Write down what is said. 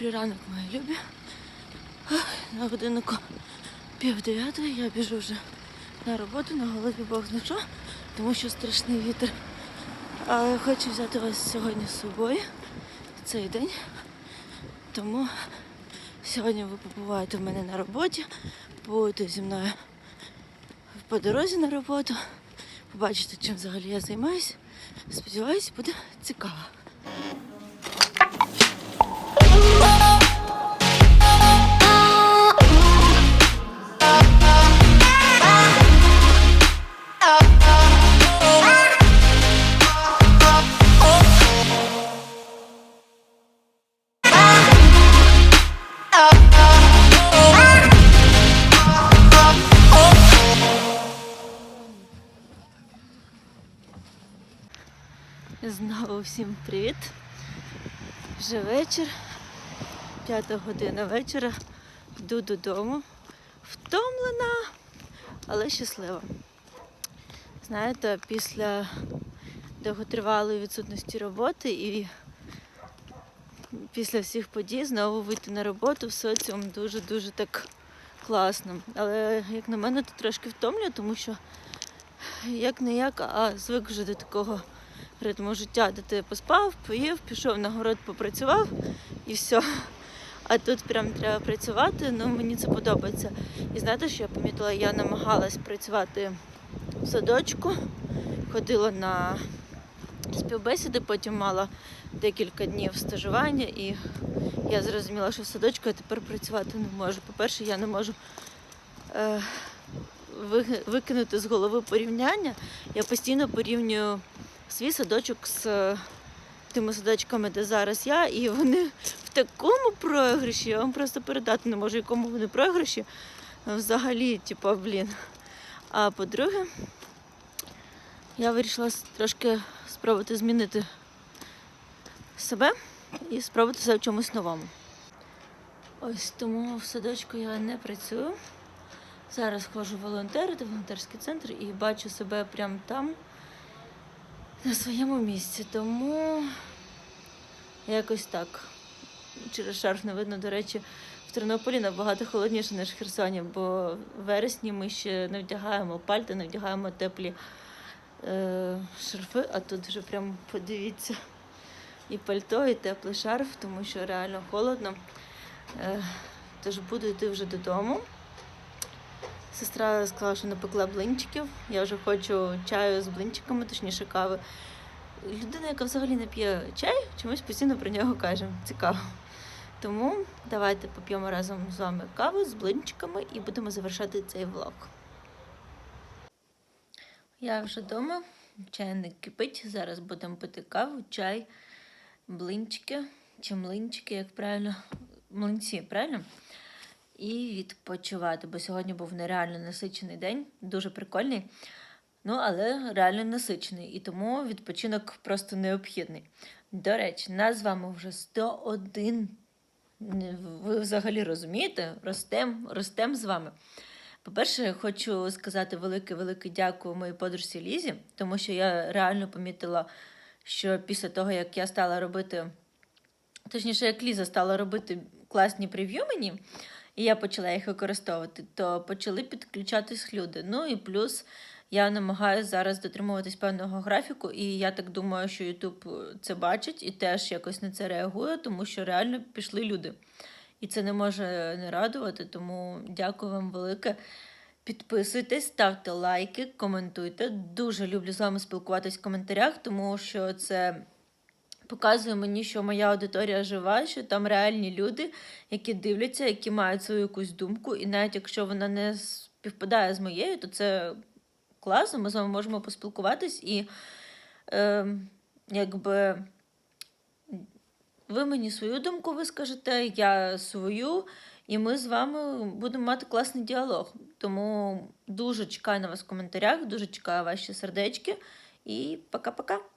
ранок, мої любі. На годиннику пів дев'ятої я біжу вже на роботу, на голові Бог зна тому що страшний вітер. Але хочу взяти вас сьогодні з собою цей день. Тому сьогодні ви побуваєте в мене на роботі, будете зі мною по дорозі на роботу, побачите, чим взагалі я займаюся. Сподіваюсь, буде цікаво. Знову всім привіт. Вже вечір, п'ята година вечора. Йду додому. Втомлена, але щаслива. Знаєте, після довготривалої відсутності роботи і після всіх подій знову вийти на роботу в соціум дуже-дуже так класно. Але, як на мене, то трошки втомлює, тому що як не як, а звик вже до такого ритму життя, де ти поспав, поїв, пішов на город, попрацював і все. А тут прям треба працювати, ну мені це подобається. І знаєте, що я помітила, я намагалась працювати в садочку, ходила на співбесіди, потім мала декілька днів стажування, і я зрозуміла, що в садочку я тепер працювати не можу. По-перше, я не можу е, викинути з голови порівняння. Я постійно порівнюю свій садочок з е, тими садочками, де зараз я, і вони в такому програші, я вам просто передати не можу, якому вони програші. Взагалі, типу, блін. А по-друге, я вирішила трошки спробувати змінити себе і спробувати себе в чомусь новому. Ось тому в садочку я не працюю. Зараз ходжу волонтерити волонтерський центр і бачу себе прямо там, на своєму місці. Тому якось так. Через шарф не видно, до речі, в Тернополі набагато холодніше, ніж в Херсоні, бо в вересні ми ще не вдягаємо пальти, не вдягаємо теплі е, шарфи, а тут вже прям подивіться. І пальто, і теплий шарф, тому що реально холодно. Е, тож буду йти вже додому. Сестра сказала, що напекла блинчиків. Я вже хочу чаю з блинчиками, точніше кави. Людина, яка взагалі не п'є чай, чомусь постійно про нього каже. Цікаво. Тому давайте поп'ємо разом з вами каву з блинчиками і будемо завершати цей влог. Я вже вдома, чайник кипить. Зараз будемо пити каву, чай, блинчики чи млинчики, як правильно, млинці, правильно? І відпочивати, бо сьогодні був нереально насичений день, дуже прикольний. Ну, але реально насичений, і тому відпочинок просто необхідний. До речі, нас з вами вже 101. Ви взагалі розумієте? Ростем, ростем з вами. По-перше, хочу сказати велике-велике дякую моїй подружці Лізі, тому що я реально помітила, що після того, як я стала робити, точніше, як Ліза стала робити класні прев'ю мені, і я почала їх використовувати, то почали підключатись люди. Ну і плюс я намагаюся зараз дотримуватись певного графіку, і я так думаю, що YouTube це бачить і теж якось на це реагує, тому що реально пішли люди. І це не може не радувати, тому дякую вам велике. Підписуйтесь, ставте лайки, коментуйте. Дуже люблю з вами спілкуватись в коментарях, тому що це показує мені, що моя аудиторія жива, що там реальні люди, які дивляться, які мають свою якусь думку, і навіть якщо вона не співпадає з моєю, то це класно, ми з вами можемо поспілкуватись і е, якби. Ви мені свою думку вискажете, я свою, і ми з вами будемо мати класний діалог. Тому дуже чекаю на вас в коментарях, дуже чекаю ваші сердечки. І пока-пока.